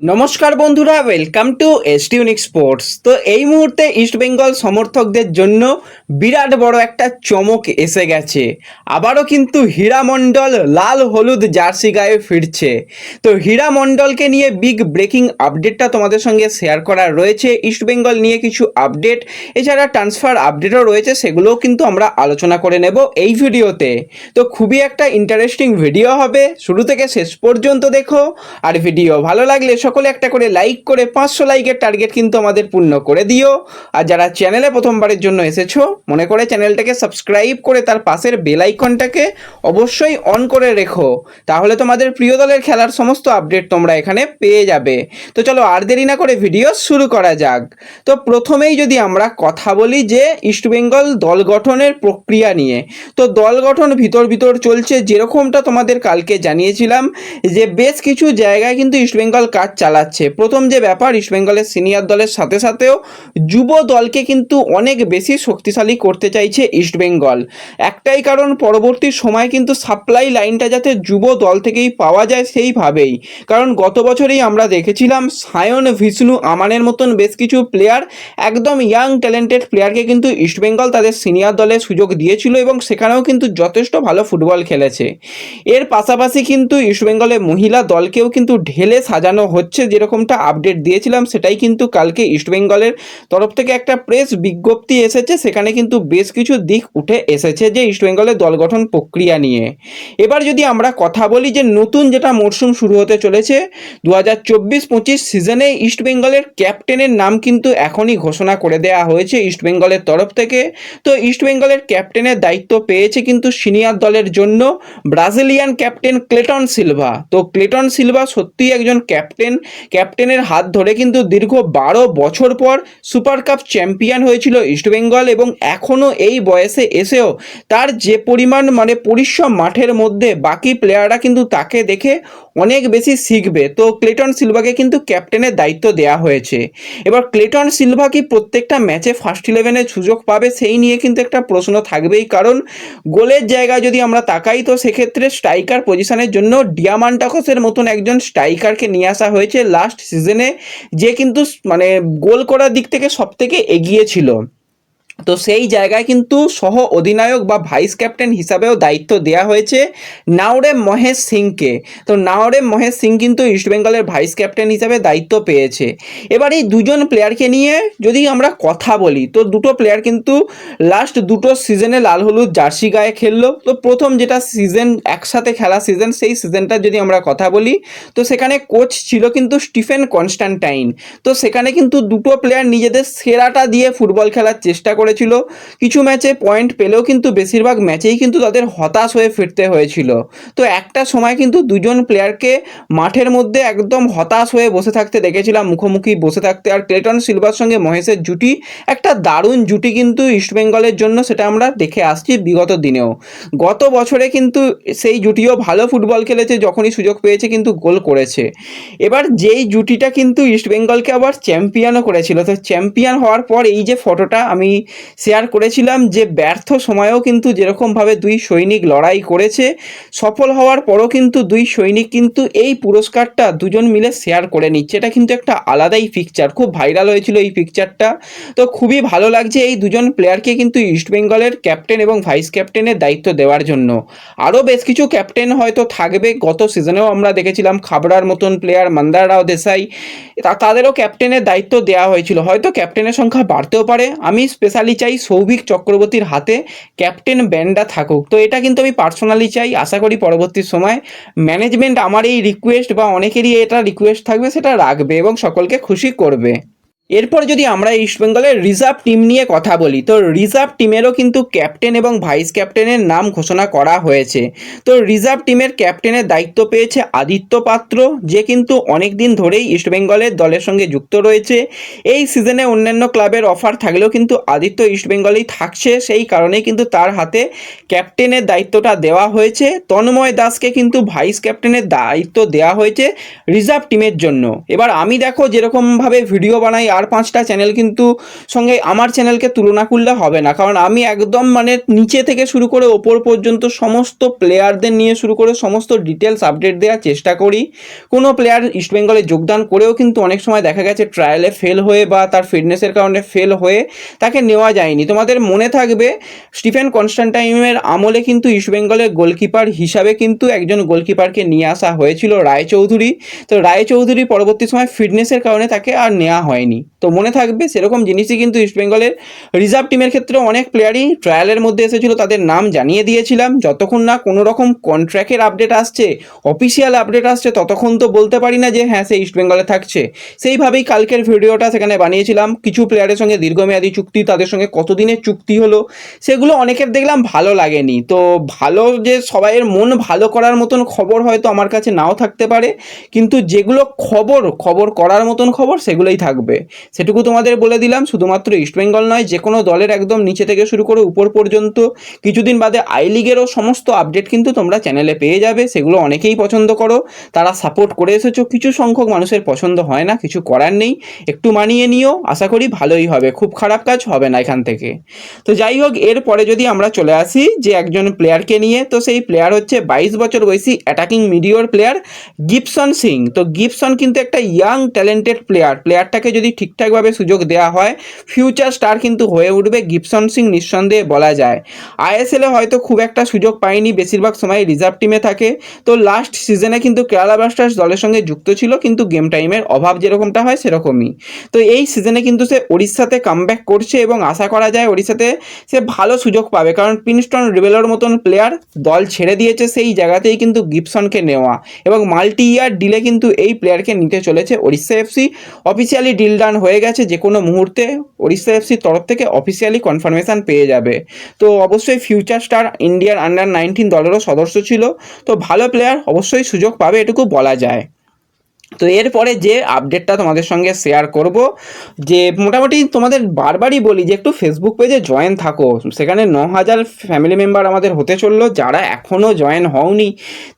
নমস্কার বন্ধুরা welcome two এসটিউনিক sports তো এই মুহূর্তে ইস্টবেঙ্গল সমর্থকদের জন্য বিরাট বড় একটা চমক এসে গেছে। আবারও কিন্তু হীরা মণ্ডল লাল হলুদ জার্সি গায়ে ফিরছে। তো হীরা মণ্ডলকে নিয়ে বিগ ব্রেকিং আপডেটটা তোমাদের সঙ্গে শেয়ার করা রয়েছে। ইস্টবেঙ্গল নিয়ে কিছু আপডেট এছাড়া ট্রান্সফার আপডেটও রয়েছে, সেগুলোও কিন্তু আমরা আলোচনা করে নেব এই ভিডিওতে। তো খুবই একটা ইন্টারেস্টিং ভিডিও হবে। শুরু থেকে শেষ পর্যন্ত দেখো। আর ভিডিও ভালো লাগলে সকলে একটা করে লাইক করে পাঁচশো লাইকের টার্গেট কিন্তু আমাদের পূর্ণ করে দিও। আর যারা চ্যানেলে প্রথমবারের জন্য এসেছ, মনে করে চ্যানেলটাকে সাবস্ক্রাইব করে তার পাশের বেল আইকনটাকে অবশ্যই অন করে রেখো। তাহলে তোমাদের প্রিয় দলের খেলার সমস্ত আপডেট তোমরা এখানে পেয়ে যাবে। তো চলো আর দেরি না করে ভিডিও শুরু করা যাক। তো প্রথমেই যদি আমরা কথা বলি যে ইস্টবেঙ্গল দল গঠনের প্রক্রিয়া নিয়ে। তো দল গঠন ভিতর ভিতর চলছে যেরকমটা তোমাদের কালকে জানিয়েছিলাম যে বেশ কিছু জায়গায় কিন্তু ইস্টবেঙ্গল কাজ চালাচ্ছে। প্রথম যে ব্যাপার ইস্টবেঙ্গলের সিনিয়র দলের সাথে সাথেও যুব দলকে কিন্তু অনেক বেশি শক্তিশালী করতে চাইছে ইস্টবেঙ্গল একটাই কারণ, পরবর্তী সময় কিন্তু সাপ্লাই লাইনটা যাতে যুব দল থেকেই পাওয়া যায় সেইভাবেই। কারণ গত বছরেই আমরা দেখেছিলাম, সায়ন ভিষ্ণু আমানের মতন বেশ কিছু প্লেয়ার একদম ইয়াং ট্যালেন্টেড প্লেয়ারকে কিন্তু ইস্টবেঙ্গল তাদের সিনিয়র দলে সুযোগ দিয়েছিল এবং সেখানেও কিন্তু যথেষ্ট ভালো ফুটবল খেলেছে। এর পাশাপাশি কিন্তু ইস্টবেঙ্গলের মহিলা দলকেও কিন্তু ঢেলে সাজানো হচ্ছে। যেরকমটা আপডেট দিয়েছিলাম, সেটাই কিন্তু কালকে ইস্টবেঙ্গলের তরফ থেকে একটা প্রেস বিজ্ঞপ্তি এসেছে। সেখানে কিন্তু বেশ কিছু দিক উঠে এসেছে যে ইস্টবেঙ্গলের দল গঠন প্রক্রিয়া নিয়ে। এবার যদি আমরা কথা বলি যে নতুন যেটা মরশুম শুরু হতে চলেছে দু হাজার চব্বিশ পঁচিশ সিজনে ইস্টবেঙ্গলের ক্যাপ্টেনের নাম কিন্তু এখনই ঘোষণা করে দেওয়া হয়েছে ইস্টবেঙ্গলের তরফ থেকে। তো ইস্টবেঙ্গলের ক্যাপ্টেনের দায়িত্ব পেয়েছে কিন্তু সিনিয়র দলের জন্য ব্রাজিলিয়ান ক্যাপ্টেন ক্লেটন সিলভা তো ক্লেটন সিলভা সত্যিই একজন ক্যাপ্টেন ক্যাপ্টেনের হাত ধরে কিন্তু দীর্ঘ বারো বছর পর সুপার কাপ চ্যাম্পিয়ন হয়েছিল ইস্টবেঙ্গল এবং এখনও এই বয়সে এসেও তার যে পরিমাণ মানে পরিশ্রম মাঠের মধ্যে বাকি প্লেয়াররা কিন্তু তাকে দেখে অনেক বেশি শিখবে। তো ক্লেটন সিলভাকে কিন্তু ক্যাপ্টেনের দায়িত্ব দেওয়া হয়েছে। এবার ক্লেটন সিলভা কি প্রত্যেকটা ম্যাচে ফার্স্ট ইলেভেনের সুযোগ পাবে সেই নিয়ে কিন্তু একটা প্রশ্ন থাকবেই। কারণ গোলের জায়গায় যদি আমরা তাকাই, তো সেক্ষেত্রে স্ট্রাইকার পজিশনের জন্য ডিয়ামান্টাকসের মতন একজন স্ট্রাইকারকে নিয়ে আসা হয়েছে। লাস্ট সিজনে যে কিন্তু মানে গোল করার দিক থেকে সব থেকে এগিয়ে ছিল। তো সেই জায়গায় কিন্তু সহ অধিনায়ক বা ভাইস ক্যাপ্টেন হিসাবেও দায়িত্ব দেওয়া হয়েছে নাওরে মহেশ সিংকে। তো নাওরে মহেশ সিং কিন্তু ইস্টবেঙ্গলের ভাইস ক্যাপ্টেন হিসাবে দায়িত্ব পেয়েছে। এবার এই দুজন প্লেয়ারকে নিয়ে যদি আমরা কথা বলি, তো দুটো প্লেয়ার কিন্তু লাস্ট দুটো সিজনে লাল হলুদ জার্সি গায়ে খেললো। তো প্রথম যেটা সিজন, একসাথে খেলা সিজন, সেই সিজনটা যদি আমরা কথা বলি, তো সেখানে কোচ ছিল কিন্তু স্টিফেন কনস্ট্যান্টাইন তো সেখানে কিন্তু দুটো প্লেয়ার নিজেদের সেরাটা দিয়ে ফুটবল খেলার চেষ্টা করেছিল। কিছু ম্যাচে পয়েন্ট পেলেও কিন্তু বেশিরভাগ ম্যাচেই কিন্তু তাদের হতাশ হয়ে ফিরতে হয়েছিল। তো একটা সময় কিন্তু দুজন প্লেয়ারকে মাঠের মধ্যে একদম হতাশ হয়ে বসে থাকতে দেখেছিলাম, মুখোমুখি বসে থাকতে। আর ক্লেটন সিলভার সঙ্গে মহেশের জুটি, একটা দারুণ জুটি কিন্তু ইস্টবেঙ্গলের জন্য সেটা আমরা দেখে আসছি বিগত দিনেও। গত বছরে কিন্তু সেই জুটিও ভালো ফুটবল খেলেছে, যখনই সুযোগ পেয়েছে কিন্তু গোল করেছে। এবার যেই জুটিটা কিন্তু ইস্টবেঙ্গলকে আবার চ্যাম্পিয়নও করেছিল, তো চ্যাম্পিয়ন হওয়ার পর এই যে ফটোটা আমি শেয়ার করেছিলাম যে ব্যর্থ সময়েও কিন্তু যেরকমভাবে দুই সৈনিক লড়াই করেছে, সফল হওয়ার পরও কিন্তু দুই সৈনিক কিন্তু এই পুরস্কারটা দুজন মিলে শেয়ার করে নিচ্ছে। এটা কিন্তু একটা আলাদাই পিকচার খুব ভাইরাল হয়েছিল এই পিকচারটা তো খুবই ভালো লাগছে এই দুজন প্লেয়ারকে কিন্তু ইস্টবেঙ্গলের ক্যাপ্টেন এবং ভাইস ক্যাপ্টেনের দায়িত্ব দেওয়ার জন্য। আরও বেশ কিছু ক্যাপ্টেন হয়তো থাকবে, গত সিজনেও আমরা দেখেছিলাম খাবড়ার মতন প্লেয়ার মন্দার রাও দেশাই তাদেরও ক্যাপ্টেনের দায়িত্ব দেওয়া হয়েছিল। হয়তো ক্যাপ্টেনের সংখ্যা বাড়তেও পারে। আমি স্পেশালি চাই সৌভিক চক্রবর্তীর হাতে ক্যাপ্টেন ব্যান্ডা থাকুক। তো এটা কিন্তু আমি পার্সোনালি চাই, আশা করি পরবর্তী সময় ম্যানেজমেন্ট আমার এই রিকোয়েস্ট বা অনেকেরই এটা রিকোয়েস্ট থাকবে, সেটা রাখবে এবং সকলকে খুশি করবে। এরপর যদি আমরা ইস্টবেঙ্গলের রিজার্ভ টিম নিয়ে কথা বলি, তো রিজার্ভ টিমেরও কিন্তু ক্যাপ্টেন এবং ভাইস ক্যাপ্টেনের নাম ঘোষণা করা হয়েছে। তো রিজার্ভ টিমের ক্যাপ্টেনের দায়িত্ব পেয়েছে আদিত্য পাত্র, যে কিন্তু অনেক দিন ধরেই ইস্টবেঙ্গলের দলের সঙ্গে যুক্ত রয়েছে। এই সিজনে অন্যান্য ক্লাবের অফার থাকলেও কিন্তু আদিত্য ইস্টবেঙ্গলেই থাকছে, সেই কারণেই কিন্তু তার হাতে ক্যাপ্টেনের দায়িত্বটা দেওয়া হয়েছে। তন্ময় দাসকে কিন্তু ভাইস ক্যাপ্টেনের দায়িত্ব দেওয়া হয়েছে রিজার্ভ টিমের জন্য। এবার আমি দেখো যেরকমভাবে ভিডিও বানাই চার পাঁচটা চ্যানেল কিন্তু সঙ্গে আমার চ্যানেলকে তুলনা করলে হবে না। কারণ আমি একদম মানে নিচে থেকে শুরু করে ওপর পর্যন্ত সমস্ত প্লেয়ারদের নিয়ে শুরু করে সমস্ত ডিটেলস আপডেট দেওয়ার চেষ্টা করি। কোনো প্লেয়ার ইস্টবেঙ্গলে যোগদান করেও কিন্তু অনেক সময় দেখা গেছে ট্রায়ালে ফেল হয়ে বা তার ফিটনেসের কারণে ফেল হয়ে তাকে নেওয়া যায়নি। তোমাদের মনে থাকবে, স্টিফেন কনস্ট্যান্টাইনের আমলে কিন্তু ইস্টবেঙ্গলের গোলকিপার হিসাবে কিন্তু একজন গোলকিপারকে নিয়ে আসা হয়েছিল রায়চৌধুরী তো রায়চৌধুরী পরবর্তী সময় ফিটনেসের কারণে তাকে আর নেওয়া হয়নি। তো মনে থাকবে সেরকম জিনিসই কিন্তু ইস্টবেঙ্গলের রিজার্ভ টিমের ক্ষেত্রে অনেক প্লেয়ারই ট্রায়ালের মধ্যে এসেছিল, তাদের নাম জানিয়ে দিয়েছিলাম। যতক্ষণ না কোনো রকম কন্ট্র্যাক্টের আপডেট আসছে অফিসিয়াল আপডেট আসছে, ততক্ষণ তো বলতে পারি না যে হ্যাঁ সে ইস্টবেঙ্গলে থাকছে। সেইভাবেই কালকের ভিডিওটা সেখানে বানিয়েছিলাম। কিছু প্লেয়ারের সঙ্গে দীর্ঘমেয়াদী চুক্তি, তাদের সঙ্গে কতদিনের চুক্তি হলো, সেগুলো অনেকের দেখলাম ভালো লাগেনি। তো ভালো যে সবাইয়ের মন ভালো করার মতন খবর হয়তো আমার কাছে নাও থাকতে পারে, কিন্তু যেগুলো খবর খবর করার মতন খবর সেগুলোই থাকবে। সেটুকু তোমাদের বলে দিলাম, শুধুমাত্র ইস্টবেঙ্গল নয় যে কোনো দলের একদম নিচে থেকে শুরু করে উপর পর্যন্ত। কিছুদিন বাদে আই লিগেরও সমস্ত আপডেট কিন্তু তোমরা চ্যানেলে পেয়ে যাবে, সেগুলো অনেকেই পছন্দ করো। তারা সাপোর্ট করে এসেছ, কিছু সংখ্যক মানুষের পছন্দ হয় না, কিছু করার নেই। একটু মানিয়ে নিও, আশা করি ভালোই হবে, খুব খারাপ কাজ হবে না এখান থেকে। তো যাই হোক, এরপরে যদি আমরা চলে আসি যে একজন প্লেয়ারকে নিয়ে, তো সেই প্লেয়ার হচ্ছে বাইশ বছর বয়সী অ্যাটাকিং মিডিওর প্লেয়ার গিপসন সিং তো গিবসন কিন্তু একটা ইয়াং ট্যালেন্টেড প্লেয়ার প্লেয়ারটাকে যদি ঠিকঠাকভাবে সুযোগ দেওয়া হয় ফিউচার স্টার কিন্তু হয়ে উঠবে গিবসন সিং নিঃসন্দেহে বলা যায়। আইএসএলে হয়তো খুব একটা সুযোগ পায়নি, বেশিরভাগ সময় রিজার্ভ টিমে থাকে। তো লাস্ট সিজনে কিন্তু কেরালা ব্লাস্টার্স দলের সঙ্গে যুক্ত ছিল, কিন্তু গেম টাইমের অভাব যেরকমটা হয় সেরকমই। তো এই সিজনে কিন্তু সে উড়িষ্যাতে কামব্যাক করছে এবং আশা করা যায় উড়িষ্যাতে সে ভালো সুযোগ পাবে, কারণ পিনস্টন রিবেলোর মতন প্লেয়ার দল ছেড়ে দিয়েছে সেই জায়গাতেই কিন্তু গিবসনকে নেওয়া। এবং মাল্টি ইয়ার ডিলে কিন্তু এই প্লেয়ারকে নিতে চলেছে Odisha FC officially deal done হয়ে গেছে, যে কোনো মুহূর্তে ওড়িশা এফসির তরফ থেকে অফিসিয়ালি কনফার্মেশন পেয়ে যাবে। তো অবশ্যই ফিউচার স্টার ইন্ডিয়ার আন্ডার নাইনটিন দলেরও সদস্য ছিল। তো ভালো প্লেয়ার অবশ্যই সুযোগ পাবে, এটুকু বলা যায়। তো এরপরে যে আপডেটটা তোমাদের সঙ্গে শেয়ার করব, যে মোটামুটি তোমাদের বারবারই বলি যে একটু ফেসবুক পেজে জয়েন থাকো। সেখানে ন হাজার ফ্যামিলি মেম্বার আমাদের হতে চলল, যারা এখনও জয়েন হওনি,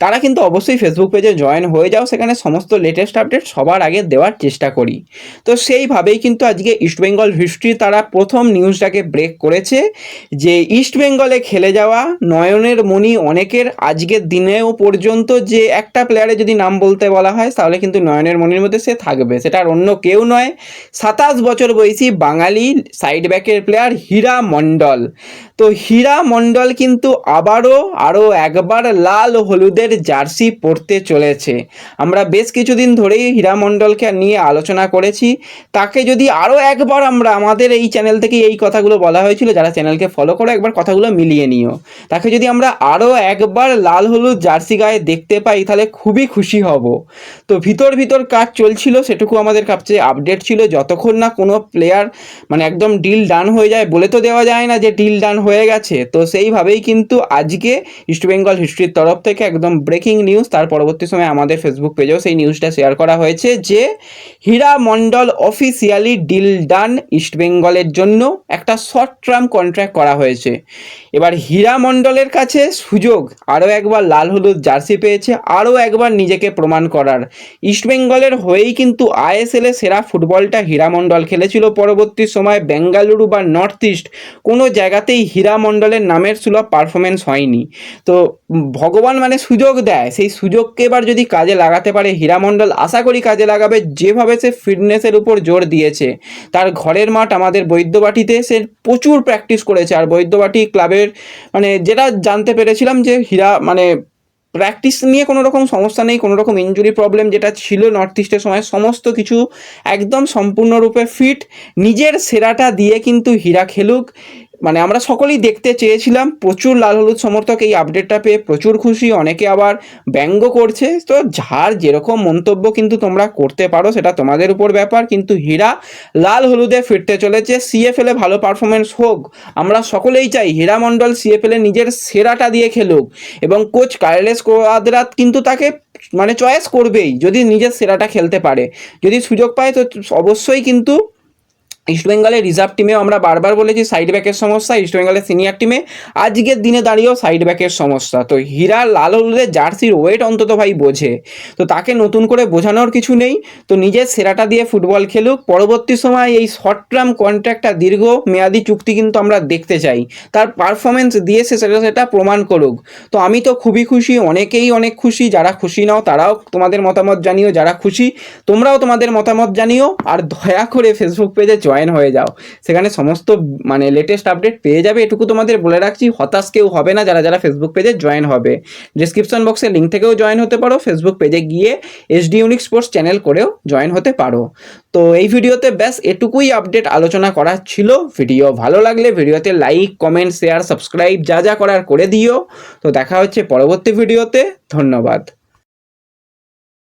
তারা কিন্তু অবশ্যই ফেসবুক পেজে জয়েন হয়ে যাও। সেখানে সমস্ত লেটেস্ট আপডেট সবার আগে দেওয়ার চেষ্টা করি। তো সেইভাবেই কিন্তু আজকে ইস্টবেঙ্গল হিস্ট্রি তারা প্রথম নিউজটাকে ব্রেক করেছে, যে ইস্টবেঙ্গলে খেলে যাওয়া নয়নের মণি অনেকের আজকের দিনেও পর্যন্ত যে একটা প্লেয়ারে যদি নাম বলতে বলা হয়, তাহলে কিন্তু নয়নের মনের মধ্যে সে থাকবে। সেটা আর অন্য কেউ নয়। সাতাশ বছর বয়সী বাঙালি সাইড ব্যাকের প্লেয়ার হীরা মণ্ডল। তো হীরা মণ্ডল কিন্তু আবারও আরও একবার লাল হলুদের জার্সি পরতে চলেছে। আমরা বেশ কিছুদিন ধরেই হীরা মণ্ডলকে নিয়ে আলোচনা করেছি। তাকে যদি আরও একবার আমরা আমাদের এই চ্যানেল থেকে এই কথাগুলো বলা হয়েছিল, যারা চ্যানেলকে ফলো করো, একবার কথাগুলো মিলিয়ে নিও। তাকে যদি আমরা আরও একবার লাল হলুদ জার্সি গায়ে দেখতে পাই, তাহলে খুবই খুশি হব। তো ভিতর ভিতর ভিতর কাজ চলছিল, সেটুকু আমাদের কাছে আপডেট ছিল। যতক্ষণ না কোনো প্লেয়ার মানে একদম ডিল ডান হয়ে যায়, বলে তো দেওয়া যায় না যে ডিল ডান হয়ে গেছে। তো সেইভাবেই কিন্তু আজকে ইস্টবেঙ্গল হিস্ট্রির তরফ থেকে একদম ব্রেকিং নিউজ তার পরবর্তী সময় আমাদের ফেসবুক পেজেও সেই নিউজটা শেয়ার করা হয়েছে যে হীরা মণ্ডল অফিসিয়ালি ডিল ডান ইস্টবেঙ্গলের জন্য একটা শর্ট টার্ম কন্ট্রাক্ট করা হয়েছে। এবার হীরা মণ্ডলের কাছে সুযোগ, আরও একবার লাল হলুদ জার্সি পেয়েছে, আরও একবার নিজেকে প্রমাণ করার। ইস্টবেঙ্গলের হয়েই কিন্তু আইএসএলে সেরা ফুটবলটা হীরা মণ্ডল খেলেছিল পরবর্তী সময় বেঙ্গালুরু বা নর্থ ইস্ট। কোনো জায়গাতেই হীরা মণ্ডলের নামের সুলভ পারফরমেন্স হয়নি। তো ভগবান মানে সুযোগ দেয়। সেই সুযোগকে এবার যদি কাজে লাগাতে পারে হীরা মণ্ডল আশা করি কাজে লাগাবে যেভাবে সে ফিটনেসের উপর জোর দিয়েছে। তার ঘরের মাঠ আমাদের বৈদ্যবাটিতে সে প্রচুর প্র্যাকটিস করেছে। আর বৈদ্যবাটি ক্লাবের মানে যেটা জানতে পেরেছিলাম যে হীরা মানে প্র্যাকটিস নিয়ে কোনো রকম সমস্যা নেই, কোনো রকম ইঞ্জুরি প্রবলেম যেটা ছিল নর্থ ইস্টের সময়, সমস্ত কিছু একদম সম্পূর্ণরূপে ফিট নিজের সেরাটা দিয়ে কিন্তু হীরা খেলুক মানে আমরা সকলেই দেখতে চেয়েছিলাম, প্রচুর লাল হলুদ সমর্থক এই আপডেটটা পেয়ে, প্রচুর খুশি, অনেকে আবার ব্যঙ্গ করছে। তো যার যেরকম মন্তব্য কিন্তু তোমরা করতে পারো, সেটা তোমাদের উপর ব্যাপার, কিন্তু হীরা লাল হলুদে ফিরতে চলেছে। সিএফএলে ভালো পারফরমেন্স হোক, আমরা সকলেই চাই হীরা মণ্ডল সিএফএলে নিজের সেরাটা দিয়ে খেলুক। এবং কোচ কার্লেস কোয়াদ্রাত কিন্তু তাকে মানে চয়েস করবেই, যদি নিজের সেরাটা খেলতে পারে। যদি সুযোগ পায় তো অবশ্যই কিন্তু ইস্টবেঙ্গলের রিজার্ভ টিমেও আমরা বারবার বলেছি সাইড ব্যাকের সমস্যা ইস্টবেঙ্গলের সিনিয়র টিমে আজকের দিনে দাঁড়িয়েও সাইড ব্যাকের সমস্যা। তো হীরা লাল হলুদের জার্সির ওয়েট অন্তত ভাই বোঝে। তো তাকে নতুন করে বোঝানোর কিছু নেই। তো নিজের সেরাটা দিয়ে ফুটবল খেলুক। পরবর্তী সময় এই শর্ট টার্ম কন্ট্রাক্টটা দীর্ঘ মেয়াদি চুক্তি কিন্তু আমরা দেখতে চাই। তার পারফরমেন্স দিয়ে সে সেটা সেটা প্রমাণ করুক। তো আমি তো খুবই খুশি, অনেকেই অনেক খুশি। যারা খুশি নাও, তারাও তোমাদের মতামত জানিও। যারা খুশি, তোমরাও তোমাদের মতামত জানিও। আর দয়া করে ফেসবুক পেজে জয়েন হয়ে যাও। সেখানে সমস্ত মানে লেটেস্ট আপডেট পেয়ে যাবে, এটুকু তোমাদের বলে রাখছি, হতাশ কেউ হবে না, যারা যারা ফেসবুক পেজে জয়েন হবে। ডিসক্রিপশন বক্সে লিঙ্ক থেকেও জয়েন হতে পারো ফেসবুক পেজে গিয়ে এসডি ইউনিক স্পোর্টস চ্যানেল করেও জয়েন হতে পারো। তো এই ভিডিওতে ব্যাস, এটুকুই আপডেট আলোচনা করার ছিল। ভিডিও ভালো লাগলে ভিডিওতে লাইক কমেন্ট শেয়ার সাবস্ক্রাইব যা যা করার করে দিও। তো দেখা হচ্ছে পরবর্তী ভিডিওতে। ধন্যবাদ।